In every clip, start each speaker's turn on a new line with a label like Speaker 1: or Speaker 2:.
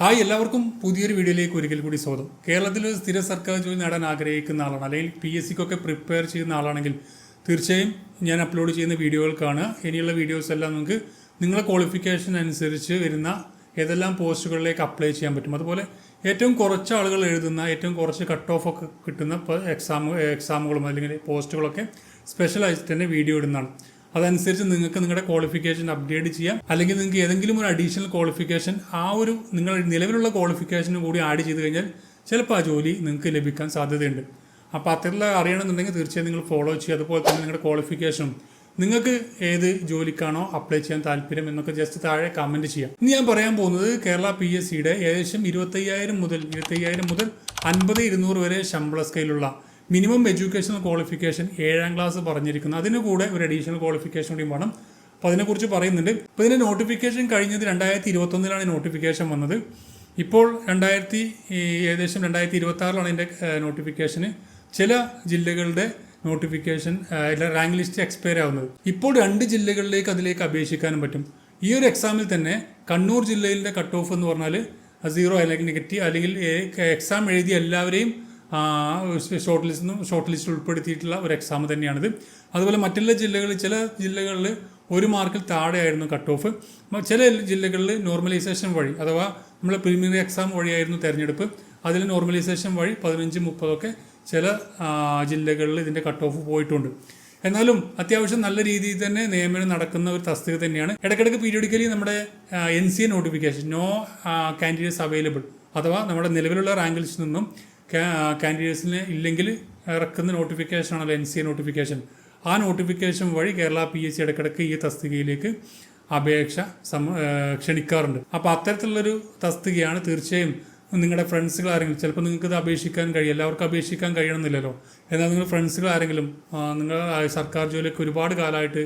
Speaker 1: Hi എല്ലാവർക്കും പുതിയൊരു വീഡിയോയിലേക്ക് ഒരിക്കൽ കൂടി സ്വാഗതം. കേരളത്തിൽ ഒരു സ്ഥിര സർക്കാർ ജോലി നേടാൻ ആഗ്രഹിക്കുന്ന ആളാണ്. അല്ലെങ്കിൽ പി എസ് സിക്കൊക്കെ പ്രിപ്പയർ ചെയ്യുന്ന ആളാണെങ്കിൽ തീർച്ചയായും ഞാൻ അപ്ലോഡ് ചെയ്യുന്ന വീഡിയോകൾ കാണുക. ഇനിയുള്ള വീഡിയോസ് എല്ലാം നിങ്ങൾക്ക് നിങ്ങളുടെ ക്വാളിഫിക്കേഷൻ അനുസരിച്ച് വരുന്ന ഏതെല്ലാം പോസ്റ്റുകളിലേക്ക് അപ്ലൈ ചെയ്യാൻ പറ്റും. അതുപോലെ ഏറ്റവും കുറച്ച് ആളുകൾ എഴുതുന്ന ഏറ്റവും കുറച്ച് കട്ട് ഓഫ് ഒക്കെ കിട്ടുന്ന എക്സാം എക്സാമുകളും അല്ലെങ്കിൽ പോസ്റ്റുകളൊക്കെ സ്പെഷ്യലായിട്ട് തന്നെ വീഡിയോ ഇടുന്നതാണ്. അതനുസരിച്ച് നിങ്ങൾക്ക് നിങ്ങളുടെ ക്വാളിഫിക്കേഷൻ അപ്ഡേറ്റ് ചെയ്യാം. അല്ലെങ്കിൽ നിങ്ങൾക്ക് ഏതെങ്കിലും ഒരു അഡീഷണൽ ക്വാളിഫിക്കേഷൻ ആ ഒരു നിങ്ങൾ നിലവിലുള്ള ക്വാളിഫിക്കേഷനും കൂടി ആഡ് ചെയ്ത് കഴിഞ്ഞാൽ ചിലപ്പോൾ ആ ജോലി നിങ്ങൾക്ക് ലഭിക്കാൻ സാധ്യതയുണ്ട്. അപ്പോൾ അത്തരത്തിലുള്ള അറിയണമെന്നുണ്ടെങ്കിൽ തീർച്ചയായും നിങ്ങൾ ഫോളോ ചെയ്യുക. അതുപോലെ തന്നെ നിങ്ങളുടെ ക്വാളിഫിക്കേഷനും നിങ്ങൾക്ക് ഏത് ജോലിക്കാണോ അപ്ലൈ ചെയ്യാൻ താല്പര്യം എന്നൊക്കെ ജസ്റ്റ് താഴെ കമന്റ് ചെയ്യാം. ഇനി ഞാൻ പറയാൻ പോകുന്നത് കേരള പി എസ് സിയുടെ ഏകദേശം ഇരുപത്തയ്യായിരം മുതൽ ഇരുപത്തയ്യായിരം മുതൽ അൻപത് ഇരുന്നൂറ് വരെ ശമ്പള സ്കെയിലുള്ള മിനിമം എഡ്യൂക്കേഷണൽ ക്വാളിഫിക്കേഷൻ ഏഴാം ക്ലാസ് പറഞ്ഞിരിക്കുന്നു. അതിന് കൂടെ ഒരു അഡീഷണൽ ക്വാളിഫിക്കേഷൻ കൂടി വേണം. അപ്പോൾ അതിനെക്കുറിച്ച് പറയുന്നുണ്ട്. അപ്പോൾ ഇതിന്റെ നോട്ടിഫിക്കേഷൻ കഴിഞ്ഞത് രണ്ടായിരത്തി ഇരുപത്തൊന്നിലാണ് നോട്ടിഫിക്കേഷൻ വന്നത്. ഇപ്പോൾ രണ്ടായിരത്തി ഏകദേശം രണ്ടായിരത്തി ഇരുപത്തി ആറിലാണ് ഇതിന്റെ നോട്ടിഫിക്കേഷന് ചില ജില്ലകളുടെ നോട്ടിഫിക്കേഷൻ റാങ്ക് ലിസ്റ്റ് എക്സ്പയർ ആവുന്നത്. ഇപ്പോൾ രണ്ട് ജില്ലകളിലേക്ക് അതിലേക്ക് അപേക്ഷിക്കാനും പറ്റും. ഈ ഒരു എക്സാമിൽ തന്നെ കണ്ണൂർ ജില്ലയിലെ കട്ട് ഓഫ് എന്ന് പറഞ്ഞാൽ സീറോ അല്ലെങ്കിൽ നെഗറ്റീവ് അല്ലെങ്കിൽ എക്സാം എഴുതിയ എല്ലാവരെയും ഷോർട്ട് ലിസ്റ്റ് ഷോർട്ട് ലിസ്റ്റ് ഉൾപ്പെടുത്തിയിട്ടുള്ള ഒരു എക്സാം തന്നെയാണിത്. അതുപോലെ മറ്റുള്ള ജില്ലകളിൽ ചില ജില്ലകളിൽ ഒരു മാർക്കിൽ താഴെയായിരുന്നു കട്ട് ഓഫ് ചില ജില്ലകളിൽ നോർമലൈസേഷൻ വഴി അഥവാ നമ്മൾ പ്രിലിമിനറി എക്സാം വഴിയായിരുന്നു തിരഞ്ഞെടുപ്പ്. അതിൽ നോർമലൈസേഷൻ വഴി പതിനഞ്ച് മുപ്പതൊക്കെ ചില ജില്ലകളിൽ ഇതിന്റെ കട്ട് ഓഫ് പോയിട്ടുണ്ട്. എന്നാലും അത്യാവശ്യം നല്ല രീതിയിൽ തന്നെ നിയമനം നടക്കുന്ന ഒരു തസ്തിക തന്നെയാണ്. ഇടയ്ക്കിടയ്ക്ക് പീരിയോഡിക്കലി നമ്മുടെ N C A notification no candidates available അഥവാ നമ്മുടെ നിലവിലുള്ള റാങ്ക് ലിസ്റ്റിൽ നിന്നും കാൻഡിഡേറ്റ്സിന് ഇല്ലെങ്കിൽ ഇറക്കുന്ന നോട്ടിഫിക്കേഷനാണല്ലോ എൻ സി എ നോട്ടിഫിക്കേഷൻ ആ നോട്ടിഫിക്കേഷൻ വഴി കേരള പി എസ് സി ഇടയ്ക്കിടയ്ക്ക് ഈ തസ്തികയിലേക്ക് അപേക്ഷ സമ ക്ഷണിക്കാറുണ്ട്. അപ്പോൾ അത്തരത്തിലുള്ളൊരു തസ്തികയാണ് തീർച്ചയായും നിങ്ങളുടെ ഫ്രണ്ട്സുകൾ ആരെങ്കിലും ചിലപ്പോൾ നിങ്ങൾക്ക് ഇത് അപേക്ഷിക്കാൻ കഴിയും. എല്ലാവർക്കും അപേക്ഷിക്കാൻ കഴിയണമെന്നില്ലല്ലോ. എന്നാൽ നിങ്ങൾ ഫ്രണ്ട്സുകൾ ആരെങ്കിലും നിങ്ങൾ സർക്കാർ ജോലിയൊക്കെ ഒരുപാട് കാലമായിട്ട്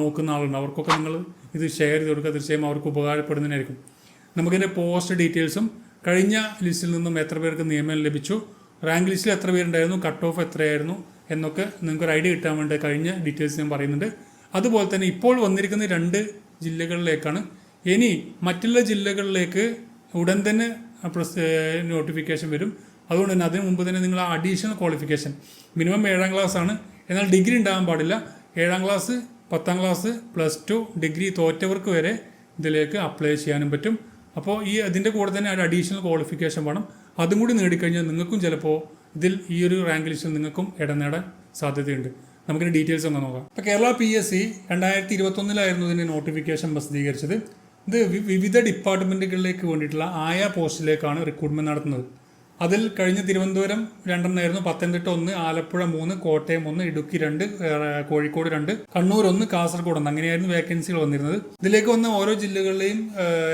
Speaker 1: നോക്കുന്ന ആളുണ്ട്. അവർക്കൊക്കെ നിങ്ങൾ ഇത് ഷെയർ ചെയ്ത് കൊടുക്കുക തീർച്ചയായും അവർക്ക് ഉപകാരപ്പെടുന്നതിനായിരിക്കും. നമുക്കിതിന്റെ പോസ്റ്റ് ഡീറ്റെയിൽസും കഴിഞ്ഞ ലിസ്റ്റിൽ നിന്നും എത്ര പേർക്ക് നിയമനം ലഭിച്ചു? റാങ്ക് ലിസ്റ്റിൽ എത്ര പേരുണ്ടായിരുന്നു? കട്ട് ഓഫ് എത്രയായിരുന്നു? എന്നൊക്കെ നിങ്ങൾക്ക് ഒരു ഐഡിയ കിട്ടാൻ വേണ്ടി കഴിഞ്ഞ ഡീറ്റെയിൽസ് ഞാൻ പറയുന്നുണ്ട്. അതുപോലെ തന്നെ ഇപ്പോൾ വന്നിരിക്കുന്ന രണ്ട് ജില്ലകളിലേക്കാണ്. ഇനി മറ്റുള്ള ജില്ലകളിലേക്ക് ഉടൻ തന്നെ പ്രസ് നോട്ടിഫിക്കേഷൻ വരും. അതുകൊണ്ട് തന്നെ അതിനു മുമ്പ് തന്നെ നിങ്ങൾ അഡീഷണൽ ക്വാളിഫിക്കേഷൻ മിനിമം ഏഴാം ക്ലാസ് ആണ്. എന്നാൽ ഡിഗ്രി ഉണ്ടാകാൻ പാടില്ല. ഏഴാം ക്ലാസ് പത്താം ക്ലാസ് പ്ലസ് ടു ഡിഗ്രി തോറ്റവർക്ക് വരെ ഇതിലേക്ക് അപ്ലൈ ചെയ്യാനും പറ്റും. അപ്പോൾ ഈ അതിന്റെ കൂടെ തന്നെ ഒരു അഡീഷണൽ ക്വാളിഫിക്കേഷൻ വേണം. അതും കൂടി നേടിക്കഴിഞ്ഞാൽ നിങ്ങൾക്കും ചിലപ്പോൾ ഇതിൽ ഈ ഒരു റാങ്ക് ലിസ്റ്റിൽ നിങ്ങൾക്കും ഇടം നേടാൻ സാധ്യതയുണ്ട്. നമുക്കിന് ഡീറ്റെയിൽസ് ഒന്ന് നോക്കാം. ഇപ്പോൾ കേരള പി എസ് സി രണ്ടായിരത്തി ഇരുപത്തൊന്നിലായിരുന്നു ഇതിന്റെ നോട്ടിഫിക്കേഷൻ പ്രസിദ്ധീകരിച്ചത്. ഇത് വിവിധ ഡിപ്പാർട്ട്മെന്റുകളിലേക്ക് വേണ്ടിയിട്ടുള്ള ആയ പോസ്റ്റിലേക്കാണ് റിക്രൂട്ട്മെന്റ് നടത്തുന്നത്. അതിൽ കഴിഞ്ഞ തിരുവനന്തപുരം രണ്ടെണ്ണമായിരുന്നു പത്തനംതിട്ട ഒന്ന് ആലപ്പുഴ മൂന്ന് കോട്ടയം ഒന്ന് ഇടുക്കി രണ്ട് കോഴിക്കോട് രണ്ട് കണ്ണൂർ ഒന്ന് കാസർഗോഡ് ഒന്ന്. അങ്ങനെയായിരുന്നു വേക്കൻസികൾ വന്നിരുന്നത്. ഇതിലേക്ക് വന്ന ഓരോ ജില്ലകളിലെയും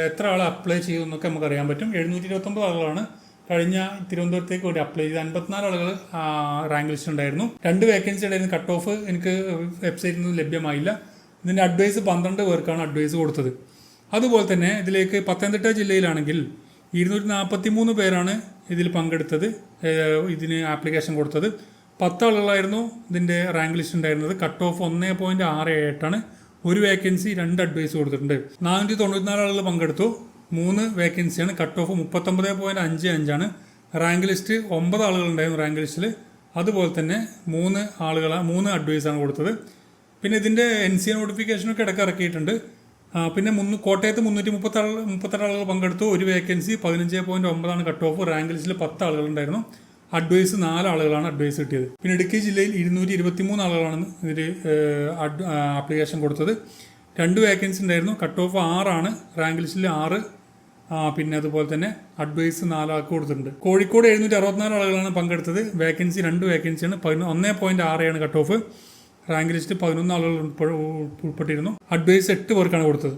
Speaker 1: എത്ര ആൾ അപ്ലൈ ചെയ്തു എന്നൊക്കെ നമുക്ക് അറിയാൻ പറ്റും. എഴുന്നൂറ്റി ഇരുപത്തൊമ്പത് ആളുകളാണ്. കഴിഞ്ഞ തിരുവനന്തപുരത്തേക്ക് വേണ്ടി അപ്ലൈ ചെയ്ത് അൻപത്തിനാല് ആളുകൾ റാങ്ക് ലിസ്റ്റ് ഉണ്ടായിരുന്നു. രണ്ട് വേക്കൻസി ഉണ്ടായിരുന്നു കട്ട് ഓഫ് എനിക്ക് വെബ്സൈറ്റിൽ നിന്ന് ലഭ്യമായില്ല. ഇതിന്റെ അഡ്വൈസ് പന്ത്രണ്ട് പേർക്കാണ് അഡ്വൈസ് കൊടുത്തത്. അതുപോലെ തന്നെ ഇതിലേക്ക് പത്തനംതിട്ട ജില്ലയിലാണെങ്കിൽ ഇരുന്നൂറ്റി നാൽപ്പത്തി മൂന്ന് പേരാണ് ഇതിൽ പങ്കെടുത്തത് ഇതിന് ആപ്ലിക്കേഷൻ കൊടുത്തത്. പത്ത് ആളുകളായിരുന്നു ഇതിന്റെ റാങ്ക് ലിസ്റ്റ് ഉണ്ടായിരുന്നത്. കട്ട് ഓഫ് ഒന്ന് പോയിന്റ് ആറ് എട്ടാണ് ഒരു വേക്കൻസി രണ്ട് അഡ്വൈസ് കൊടുത്തിട്ടുണ്ട്. നാനൂറ്റി തൊണ്ണൂറ്റിനാല് ആളുകൾ പങ്കെടുത്തു. മൂന്ന് വേക്കൻസിയാണ്. കട്ട് ഓഫ് മുപ്പത്തൊമ്പത് പോയിന്റ് അഞ്ച് അഞ്ചാണ്. റാങ്ക് ലിസ്റ്റ് ഒമ്പത് ആളുകളുണ്ടായിരുന്നു റാങ്ക് ലിസ്റ്റിൽ. അതുപോലെ തന്നെ മൂന്ന് ആളുകളാണ് മൂന്ന് അഡ്വൈസാണ് കൊടുത്തത്. പിന്നെ ഇതിന്റെ എൻ സി എ നോട്ടിഫിക്കേഷനൊക്കെ ഇടയ്ക്ക് ഇറക്കിയിട്ടുണ്ട്. പിന്നെ മുന്ന് കോട്ടയത്ത് മുന്നൂറ്റി മുപ്പത്താറ് മുപ്പത്തെട്ട് ആളുകൾ പങ്കെടുത്തു. ഒരു വേക്കൻസി പതിനഞ്ച് പോയിന്റ് ഒമ്പതാണ് കട്ട് ഓഫ് റാങ്ക് ലിസ്റ്റിൽ പത്ത് ആളുകളുണ്ടായിരുന്നു അഡ്വൈസ് നാല് ആളുകളാണ് അഡ്വൈസ് കിട്ടിയത്. പിന്നെ ഇടുക്കി ജില്ലയിൽ ഇരുന്നൂറ്റി ഇരുപത്തി മൂന്ന് ആളുകളാണ് ഇതിൽ ആപ്ലിക്കേഷൻ കൊടുത്തത്. രണ്ട് വേക്കൻസി ഉണ്ടായിരുന്നു. കട്ട് ഓഫ് ആറാണ്. റാങ്ക് ലിസ്റ്റിൽ ആറ്. പിന്നെ അതുപോലെ തന്നെ അഡ്വൈസ് നാലാൾക്ക് കൊടുത്തിട്ടുണ്ട്. കോഴിക്കോട് എഴുന്നൂറ്റി അറുപത്തിനാല് ആളുകളാണ് പങ്കെടുത്തത്. വേക്കൻസി രണ്ട് വേക്കൻസിയാണ് പതിനൊന്ന് ഒന്നേ point cut off rank list പതിനൊന്ന് ആളുകൾ ഉൾപ്പെ- ഉൾപ്പെട്ടിരുന്നു. അഡ്വൈസ് എട്ട് പേർക്കാണ് കൊടുത്തത്.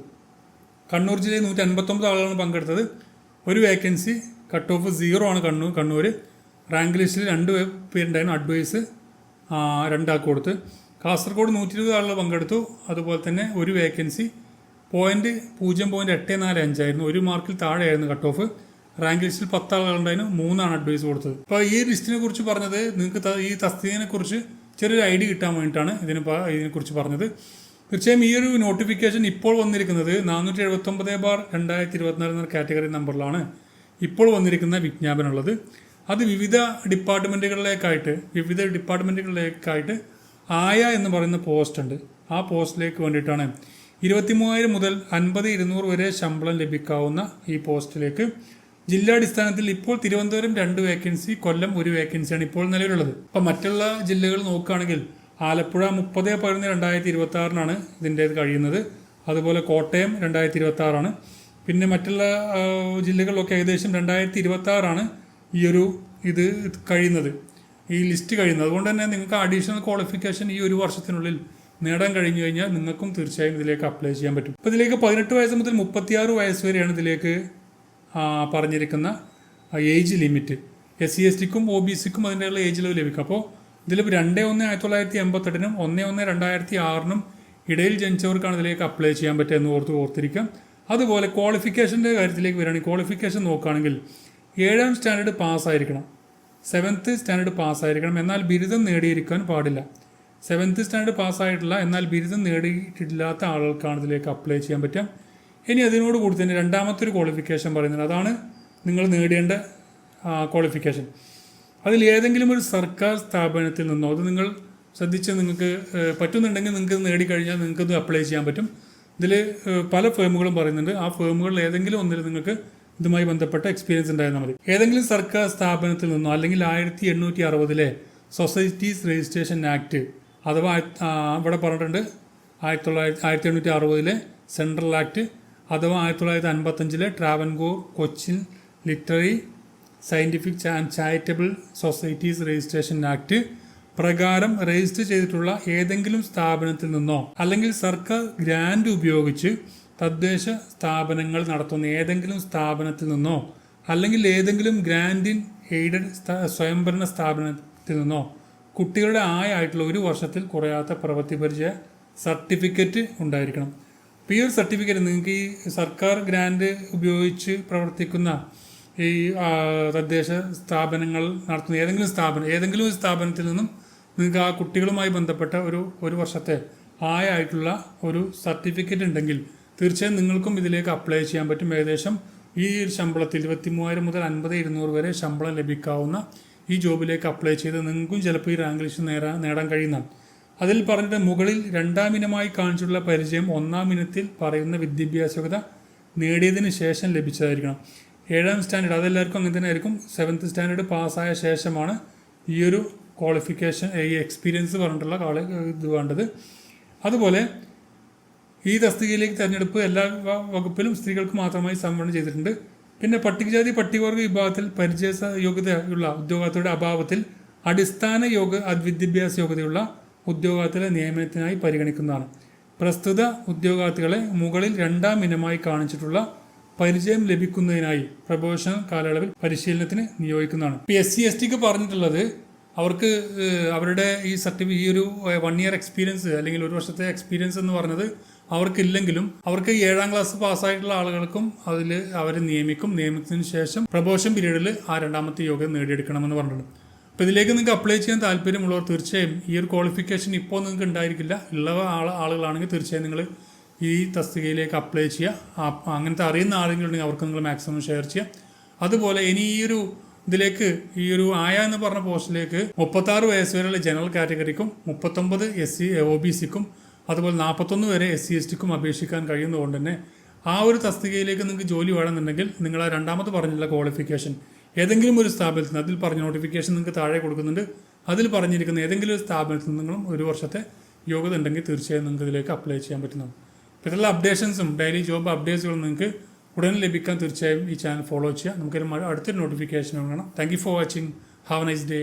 Speaker 1: കണ്ണൂർ ജില്ലയിൽ നൂറ്റി അൻപത്തൊമ്പത് ആളുകളാണ് പങ്കെടുത്തത്. ഒരു വേക്കൻസി കട്ട് ഓഫ് സീറോ ആണ് കണ്ണൂർ കണ്ണൂർ റാങ്ക് ലിസ്റ്റിൽ രണ്ട് പേരുണ്ടായിരുന്നു അഡ്വൈസ് രണ്ടാൾക്ക് കൊടുത്ത്. കാസർഗോഡ് നൂറ്റി ഇരുപത് ആളുകൾ പങ്കെടുത്തു. അതുപോലെ തന്നെ ഒരു വേക്കൻസി പോയിന്റ് പൂജ്യം പോയിന്റ് എട്ട് നാല് അഞ്ചായിരുന്നു ഒരു മാർക്കിൽ താഴെയായിരുന്നു കട്ട് ഓഫ്. റാങ്ക് ലിസ്റ്റിൽ പത്ത് ആളുകളുണ്ടായിരുന്നു മൂന്നാണ് അഡ്വൈസ് കൊടുത്തത്. അപ്പോൾ ഈ ലിസ്റ്റിനെ കുറിച്ച് പറഞ്ഞത് നിങ്ങൾക്ക് ഈ തസ്തികനെ കുറിച്ച് ചെറിയൊരു ഐഡിയ കിട്ടാൻ വേണ്ടിയിട്ടാണ് ഇതിന് ഇതിനെക്കുറിച്ച് പറഞ്ഞത്. തീർച്ചയായും ഈ ഒരു നോട്ടിഫിക്കേഷൻ ഇപ്പോൾ വന്നിരിക്കുന്നത് നാനൂറ്റി എഴുപത്തൊമ്പത് ബാർ രണ്ടായിരത്തി ഇരുപത്തിനാല് എന്ന കാറ്റഗറി നമ്പറിലാണ് ഇപ്പോൾ വന്നിരിക്കുന്ന വിജ്ഞാപനം ഉള്ളത് അത് വിവിധ ഡിപ്പാർട്ട്മെന്റുകളിലേക്കായിട്ട് വിവിധ ഡിപ്പാർട്ട്മെന്റുകളിലേക്കായിട്ട് ആയ എന്ന് പറയുന്ന പോസ്റ്റ് ഉണ്ട്. ആ പോസ്റ്റിലേക്ക് വേണ്ടിയിട്ടാണ് ഇരുപത്തി മൂവായിരം മുതൽ അൻപത് ഇരുന്നൂറ് വരെ ശമ്പളം ലഭിക്കാവുന്ന ഈ പോസ്റ്റിലേക്ക് ജില്ലാടിസ്ഥാനത്തിൽ ഇപ്പോൾ തിരുവനന്തപുരം രണ്ട് വേക്കൻസി കൊല്ലം ഒരു വേക്കൻസിയാണ് ഇപ്പോൾ നിലവിലുള്ളത്. അപ്പം മറ്റുള്ള ജില്ലകൾ നോക്കുകയാണെങ്കിൽ ആലപ്പുഴ മുപ്പത് പതിനൊന്ന് രണ്ടായിരത്തി ഇരുപത്തി ആറിനാണ് ഇതിന്റെ കഴിയുന്നത്. അതുപോലെ കോട്ടയം രണ്ടായിരത്തി ഇരുപത്തി ആറാണ് പിന്നെ മറ്റുള്ള ജില്ലകളിലൊക്കെ ഏകദേശം രണ്ടായിരത്തി ഇരുപത്തി ആറാണ് ഈ ഒരു ഇത് കഴിയുന്നത്. ഈ ലിസ്റ്റ് കഴിയുന്നത്. അതുകൊണ്ട് തന്നെ നിങ്ങൾക്ക് അഡീഷണൽ ക്വാളിഫിക്കേഷൻ ഈ ഒരു വർഷത്തിനുള്ളിൽ നേടാൻ കഴിഞ്ഞു കഴിഞ്ഞാൽ നിങ്ങൾക്കും തീർച്ചയായും ഇതിലേക്ക് അപ്ലൈ ചെയ്യാൻ പറ്റും. അപ്പോൾ ഇതിലേക്ക് പതിനെട്ട് വയസ്സ് മുതൽ മുപ്പത്തിയാറ് വയസ്സ് വരെയാണ് ഇതിലേക്ക് പറഞ്ഞിരിക്കുന്ന age limit S C S ടിക്കും O B സിക്കും അതിന്റെയുള്ള ഏജ് ലെവൽ ലഭിക്കും. അപ്പോൾ ഇതിൽ രണ്ട് ഒന്ന് ആയിരത്തി തൊള്ളായിരത്തി എൺപത്തെട്ടിനും ഒന്ന് ഒന്ന് രണ്ടായിരത്തി ആറിനും ഇടയിൽ ജനിച്ചവർക്കാണ് ഇതിലേക്ക് അപ്ലൈ ചെയ്യാൻ പറ്റുക എന്ന് ഓർത്ത് ഓർത്തിരിക്കാം. അതുപോലെ ക്വാളിഫിക്കേഷന്റെ കാര്യത്തിലേക്ക് വരികയാണെങ്കിൽ ക്വാളിഫിക്കേഷൻ നോക്കുകയാണെങ്കിൽ ഏഴാം സ്റ്റാൻഡേർഡ് പാസ്സായിരിക്കണം സെവൻത്ത് സ്റ്റാൻഡേർഡ് പാസ്സായിരിക്കണം എന്നാൽ ബിരുദം നേടിയിരിക്കാൻ പാടില്ല. സെവൻത്ത് സ്റ്റാൻഡേർഡ് പാസ്സായിട്ടില്ല എന്നാൽ ബിരുദം നേടിയിട്ടില്ലാത്ത ആളുകൾക്കാണ് ഇതിലേക്ക് അപ്ലൈ ചെയ്യാൻ പറ്റുക. ഇനി അതിനോട് കൂടി തന്നെ രണ്ടാമത്തെ ഒരു ക്വാളിഫിക്കേഷൻ പറയുന്നത് അതാണ് നിങ്ങൾ നേടേണ്ട ക്വാളിഫിക്കേഷൻ അതിൽ ഏതെങ്കിലും ഒരു സർക്കാർ സ്ഥാപനത്തിൽ നിന്നോ അത് നിങ്ങൾ ശ്രദ്ധിച്ച് നിങ്ങൾക്ക് പറ്റുന്നുണ്ടെങ്കിൽ നിങ്ങൾക്ക് നേടിക്കഴിഞ്ഞാൽ നിങ്ങൾക്കത് അപ്ലൈ ചെയ്യാൻ പറ്റും. ഇതിൽ പല ഫേമുകളും പറയുന്നുണ്ട്. ആ ഫേമുകളിൽ ഏതെങ്കിലും ഒന്നിൽ നിങ്ങൾക്ക് ഇതുമായി ബന്ധപ്പെട്ട എക്സ്പീരിയൻസ് ഉണ്ടായിരുന്നാൽ മതി. ഏതെങ്കിലും സർക്കാർ സ്ഥാപനത്തിൽ നിന്നോ അല്ലെങ്കിൽ ആയിരത്തി എണ്ണൂറ്റി അറുപതിലെ സൊസൈറ്റീസ് രജിസ്ട്രേഷൻ ആക്ട് അഥവാ ഇവിടെ പറഞ്ഞിട്ടുണ്ട് ആയിരത്തി തൊള്ളായിരത്തി ആയിരത്തി എണ്ണൂറ്റി അറുപതിലെ സെൻട്രൽ ആക്ട് അഥവാ ആയിരത്തി തൊള്ളായിരത്തി അൻപത്തഞ്ചിലെ Travancore Cochin literary scientific and charitable societies registration act പ്രകാരം രജിസ്റ്റർ ചെയ്തിട്ടുള്ള ഏതെങ്കിലും സ്ഥാപനത്തിൽ നിന്നോ അല്ലെങ്കിൽ സർക്കാർ ഗ്രാൻഡ് ഉപയോഗിച്ച് തദ്ദേശ സ്ഥാപനങ്ങൾ നടത്തുന്ന ഏതെങ്കിലും സ്ഥാപനത്തിൽ നിന്നോ അല്ലെങ്കിൽ ഏതെങ്കിലും ഗ്രാൻഡിൻ എയ്ഡഡ് സ്വയംഭരണ സ്ഥാപനത്തിൽ നിന്നോ കുട്ടികളുടെ ആയായിട്ടുള്ള ഒരു വർഷത്തിൽ കുറയാത്ത പ്രവൃത്തി പരിചയ സർട്ടിഫിക്കറ്റ് ഉണ്ടായിരിക്കണം. അപ്പോൾ ഈ ഒരു സർട്ടിഫിക്കറ്റ് നിങ്ങൾക്ക് ഈ സർക്കാർ ഗ്രാൻഡ് ഉപയോഗിച്ച് പ്രവർത്തിക്കുന്ന ഈ തദ്ദേശ സ്ഥാപനങ്ങൾ നടത്തുന്ന ഏതെങ്കിലും സ്ഥാപനം ഏതെങ്കിലും ഒരു സ്ഥാപനത്തിൽ നിന്നും നിങ്ങൾക്ക് ആ കുട്ടികളുമായി ബന്ധപ്പെട്ട ഒരു ഒരു വർഷത്തെ ആയായിട്ടുള്ള ഒരു സർട്ടിഫിക്കറ്റ് ഉണ്ടെങ്കിൽ തീർച്ചയായും നിങ്ങൾക്കും ഇതിലേക്ക് അപ്ലൈ ചെയ്യാൻ പറ്റും. ഏകദേശം ഈ ശമ്പളത്തിൽ ഇരുപത്തി മൂവായിരം മുതൽ അൻപത് ഇരുന്നൂറ് വരെ ശമ്പളം ലഭിക്കാവുന്ന ഈ ജോബിലേക്ക് അപ്ലൈ ചെയ്ത് നിങ്ങൾക്കും ചിലപ്പോൾ ഈ റാങ്ക് ലിസ്റ്റ് നേടാൻ നേടാൻ കഴിയുന്നതാണ് അതിൽ പറഞ്ഞത് മുകളിൽ രണ്ടാം ഇനമായി കാണിച്ചുള്ള പരിചയം ഒന്നാം ഇനത്തിൽ പറയുന്ന വിദ്യാഭ്യാസ യോഗ്യത നേടിയതിന് ശേഷം ലഭിച്ചതായിരിക്കണം. ഏഴാം സ്റ്റാൻഡേർഡ് അതെല്ലാവർക്കും അങ്ങനെ തന്നെ ആയിരിക്കും. സെവൻത്ത് സ്റ്റാൻഡേർഡ് പാസ്സായ ശേഷമാണ് ഈ ഒരു ക്വാളിഫിക്കേഷൻ ഈ എക്സ്പീരിയൻസ് പറഞ്ഞിട്ടുള്ള കാളി ഇത് വേണ്ടത്. അതുപോലെ ഈ തസ്തികയിലേക്ക് തിരഞ്ഞെടുപ്പ് എല്ലാ വകുപ്പിലും സ്ത്രീകൾക്ക് മാത്രമായി സംവരണം ചെയ്തിട്ടുണ്ട്. പിന്നെ പട്ടികജാതി പട്ടികവർഗ വിഭാഗത്തിൽ പരിചയ യോഗ്യതയുള്ള ഉദ്യോഗാർത്ഥിയുടെ അഭാവത്തിൽ അടിസ്ഥാന യോഗ വിദ്യാഭ്യാസ യോഗ്യതയുള്ള ഉദ്യോഗാർത്ഥികളെ നിയമനത്തിനായി പരിഗണിക്കുന്നതാണ്. പ്രസ്തുത ഉദ്യോഗാർത്ഥികളെ മുകളിൽ രണ്ടാം ഇനമായി കാണിച്ചിട്ടുള്ള പരിചയം ലഭിക്കുന്നതിനായി പ്രബോഷണ കാലയളവിൽ പരിശീലനത്തിന് നിയോഗിക്കുന്നതാണ്. പി എസ് സി എസ് ടിക്ക് പറഞ്ഞിട്ടുള്ളത് അവർക്ക് അവരുടെ ഈ സർട്ടിഫി ഈ ഒരു വൺ ഇയർ എക്സ്പീരിയൻസ് അല്ലെങ്കിൽ ഒരു വർഷത്തെ എക്സ്പീരിയൻസ് എന്ന് പറഞ്ഞത് അവർക്കില്ലെങ്കിലും അവർക്ക് ഏഴാം ക്ലാസ് പാസ്സായിട്ടുള്ള ആളുകൾക്കും അതിൽ അവരെ നിയമിക്കും. നിയമിച്ചതിന് ശേഷം പ്രബോഷൻ പീരീഡിൽ ആ രണ്ടാമത്തെ യോഗ്യത നേടിയെടുക്കണമെന്ന് പറഞ്ഞിട്ടുണ്ട്. അപ്പോൾ ഇതിലേക്ക് നിങ്ങൾക്ക് അപ്ലൈ ചെയ്യാൻ താല്പര്യമുള്ളവർ തീർച്ചയായും ഈ ഒരു ക്വാളിഫിക്കേഷൻ ഇപ്പോൾ നിങ്ങൾക്ക് ഉണ്ടായിരിക്കില്ല. ഉള്ള ആൾ ആളുകളാണെങ്കിൽ തീർച്ചയായും നിങ്ങൾ ഈ തസ്തികയിലേക്ക് അപ്ലൈ ചെയ്യുക അങ്ങനത്തെ അറിയുന്ന ആരെങ്കിലും ഉണ്ടെങ്കിൽ അവർക്ക് നിങ്ങൾ മാക്സിമം ഷെയർ ചെയ്യുക അതുപോലെ ഇനി ഈ ഒരു ഇതിലേക്ക് ഈ ഒരു ആയ എന്ന് പറഞ്ഞ പോസ്റ്റിലേക്ക് മുപ്പത്താറ് വയസ്സ് വരെയുള്ള ജനറൽ കാറ്റഗറിക്കും മുപ്പത്തൊമ്പത് എസ് സി ഒ ബി സിക്കും അതുപോലെ നാൽപ്പത്തൊന്ന് വരെ എസ് സി എസ് ടിക്കും അപേക്ഷിക്കാൻ കഴിയുന്നതുകൊണ്ട് തന്നെ ആ ഒരു തസ്തികയിലേക്ക് നിങ്ങൾക്ക് ജോലി വേണമെന്നുണ്ടെങ്കിൽ നിങ്ങൾ ആ രണ്ടാമത് പറഞ്ഞിട്ടുള്ള ക്വാളിഫിക്കേഷൻ ഏതെങ്കിലും ഒരു സ്ഥാപനത്തിൽ അതിൽ പറഞ്ഞ നോട്ടിഫിക്കേഷൻ നിങ്ങൾക്ക് താഴെ കൊടുക്കുന്നുണ്ട്. അതിൽ പറഞ്ഞിരിക്കുന്ന ഏതെങ്കിലും ഒരു സ്ഥാപനത്തിൽ നിന്നും ഒരു വർഷത്തെ യോഗ്യത ഉണ്ടെങ്കിൽ തീർച്ചയായും നിങ്ങൾക്ക് ഇതിലേക്ക് അപ്ലൈ ചെയ്യാൻ പറ്റുന്നതാണ്. ഇതിലുള്ള അപ്ഡേഷൻസും ഡെയിലി ജോബ് അപ്ഡേറ്റ്സുകളും നിങ്ങൾക്ക് ഉടൻ ലഭിക്കാൻ തീർച്ചയായും ഈ ചാനൽ ഫോളോ ചെയ്യുക. നമുക്കൊരു അടുത്തൊരു നോട്ടിഫിക്കേഷൻ വേണം. Thank you for watching have nice day